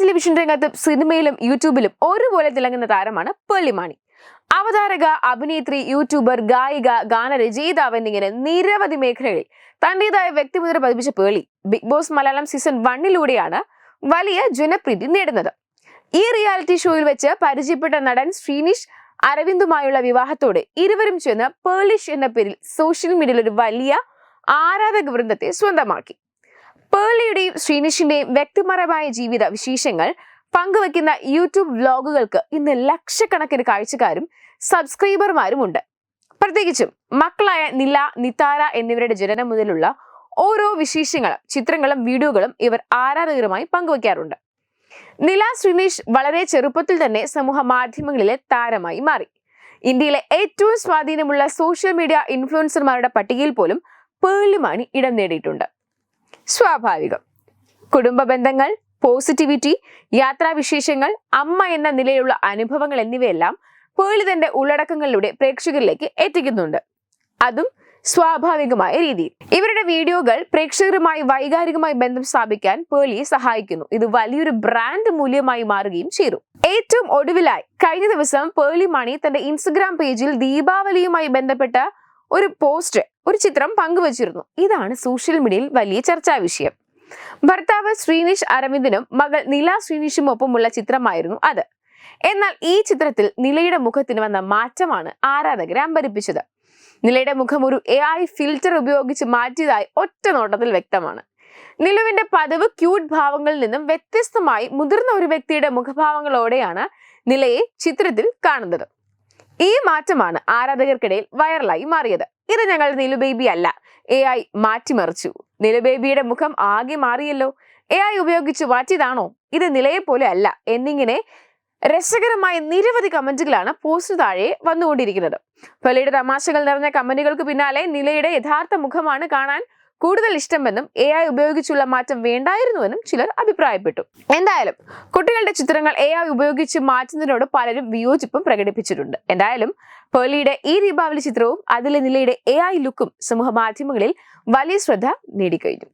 Television രംഗത്തും സിനിമയിലും യൂട്യൂബിലും ഒരുപോലെ തിളങ്ങുന്ന താരമാണ് പേളിമാണി അവതാരക അഭിനേത്രി യൂട്യൂബർ ഗായിക ഗാനരചയിതാവ് എന്നിങ്ങനെ നിരവധി മേഖലകളിൽ തന്റേതായ വ്യക്തിമുദ്ര പതിപ്പിച്ച Pearle Bigg Boss Malayalam season വണ്ണിലൂടെയാണ് വലിയ ജനപ്രീതി നേടുന്നത്. ഈ റിയാലിറ്റി ഷോയിൽ വെച്ച് പരിചയപ്പെട്ട നടൻ ശ്രീനിഷ് അരവിന്ദുമായുള്ള വിവാഹത്തോടെ ഇരുവരും ചേർന്ന് പേളിഷ് എന്ന പേരിൽ സോഷ്യൽ മീഡിയയിൽ ഒരു വലിയ ആരാധക വൃന്ദത്തെ സ്വന്തമാക്കി. പേളിയുടെയും ശ്രീനിഷിന്റെയും വ്യക്തിപരമായ ജീവിത വിശേഷങ്ങൾ പങ്കുവെക്കുന്ന യൂട്യൂബ് വ്ലോഗുകൾക്ക് ഇന്ന് ലക്ഷക്കണക്കിന് കാഴ്ചക്കാരും സബ്സ്ക്രൈബർമാരും ഉണ്ട്. പ്രത്യേകിച്ചും മക്കളായ നില നിതാര എന്നിവരുടെ ജനനം മുതലുള്ള ഓരോ വിശേഷങ്ങളും ചിത്രങ്ങളും വീഡിയോകളും ഇവർ ആരാധകരുമായി പങ്കുവയ്ക്കാറുണ്ട്. നില ശ്രീനീഷ് വളരെ ചെറുപ്പത്തിൽ തന്നെ സമൂഹ മാധ്യമങ്ങളിലെ താരമായി മാറി. ഇന്ത്യയിലെ ഏറ്റവും സ്വാധീനമുള്ള സോഷ്യൽ മീഡിയ ഇൻഫ്ലുവൻസർമാരുടെ പട്ടികയിൽ പോലും പേളിമാണി ഇടം നേടിയിട്ടുണ്ട്. സ്വാഭാവികം. കുടുംബ ബന്ധങ്ങൾ പോസിറ്റിവിറ്റി യാത്രാവിശേഷങ്ങൾ അമ്മ എന്ന നിലയിലുള്ള അനുഭവങ്ങൾ എന്നിവയെല്ലാം പേളി തന്റെ ഉള്ളടക്കങ്ങളിലൂടെ പ്രേക്ഷകരിലേക്ക് എത്തിക്കുന്നുണ്ട്. അതും സ്വാഭാവികമായ രീതിയിൽ. ഇവരുടെ വീഡിയോകൾ പ്രേക്ഷകരുമായി വൈകാരികമായി ബന്ധം സ്ഥാപിക്കാൻ പേളിയെ സഹായിക്കുന്നു. ഇത് വലിയൊരു ബ്രാൻഡ് മൂല്യമായി മാറുകയും ചെയ്തു. ഏറ്റവും ഒടുവിലായി കഴിഞ്ഞ ദിവസം പേളി മണി തന്റെ ഇൻസ്റ്റഗ്രാം പേജിൽ ദീപാവലിയുമായി ബന്ധപ്പെട്ട ഒരു പോസ്റ്റ് ഒരു ചിത്രം പങ്കുവച്ചിരുന്നു. ഇതാണ് സോഷ്യൽ മീഡിയയിൽ വലിയ ചർച്ചാ വിഷയം. ഭർത്താവ് ശ്രീനിഷ് അരവിന്ദനും മകൾ നില ശ്രീനിഷും ഒപ്പമുള്ള ചിത്രമായിരുന്നു അത്. എന്നാൽ ഈ ചിത്രത്തിൽ നിലയുടെ മുഖത്തിന് വന്ന മാറ്റമാണ് ആരാധകരെ അമ്പരിപ്പിച്ചത്. നിലയുടെ മുഖം ഒരു എ ഐ ഫിൽറ്റർ ഉപയോഗിച്ച് മാറ്റിയതായി ഒറ്റ നോട്ടത്തിൽ വ്യക്തമാണ്. നിലുവിന്റെ പതിവ് ക്യൂട്ട് ഭാവങ്ങളിൽ നിന്നും വ്യത്യസ്തമായി മുതിർന്ന ഒരു വ്യക്തിയുടെ മുഖഭാവങ്ങളോടെയാണ് നിലയെ ചിത്രത്തിൽ കാണുന്നത്. ഈ മാറ്റമാണ് ആരാധകർക്കിടയിൽ വൈറലായി മാറിയത്. ഇത് ഞങ്ങൾ നിലു ബേബി അല്ല. എ ഐ മാറ്റിമറിച്ചു. നിലു ബേബിയുടെ മുഖം ആകെ മാറിയല്ലോ. എ ഐ ഉപയോഗിച്ച് മാറ്റിയതാണോ? ഇത് നിലയെ പോലെ അല്ല. എന്നിങ്ങനെ രസകരമായ നിരവധി കമന്റുകളാണ് പോസ്റ്റ് താഴെ വന്നുകൊണ്ടിരിക്കുന്നത്. പെളിയുടെ തമാശകൾ നിറഞ്ഞ കമന്റുകൾക്ക് പിന്നാലെ നിലയുടെ യഥാർത്ഥ മുഖമാണ് കാണാൻ കൂടുതൽ ഇഷ്ടമെന്നും എ ഐ ഉപയോഗിച്ചുള്ള മാറ്റം വേണ്ടായിരുന്നുവെന്നും ചിലർ അഭിപ്രായപ്പെട്ടു. എന്തായാലും കുട്ടികളുടെ ചിത്രങ്ങൾ എ ഐ ഉപയോഗിച്ച് മാറ്റുന്നതിനോട് പലരും വിയോജിപ്പും പ്രകടിപ്പിച്ചിട്ടുണ്ട്. എന്തായാലും പേളിയുടെ ഈ ദീപാവലി ചിത്രവും അതിലെ നിലയുടെ എ ഐ ലുക്കും സമൂഹ മാധ്യമങ്ങളിൽ വലിയ ശ്രദ്ധ നേടിക്കഴിഞ്ഞു.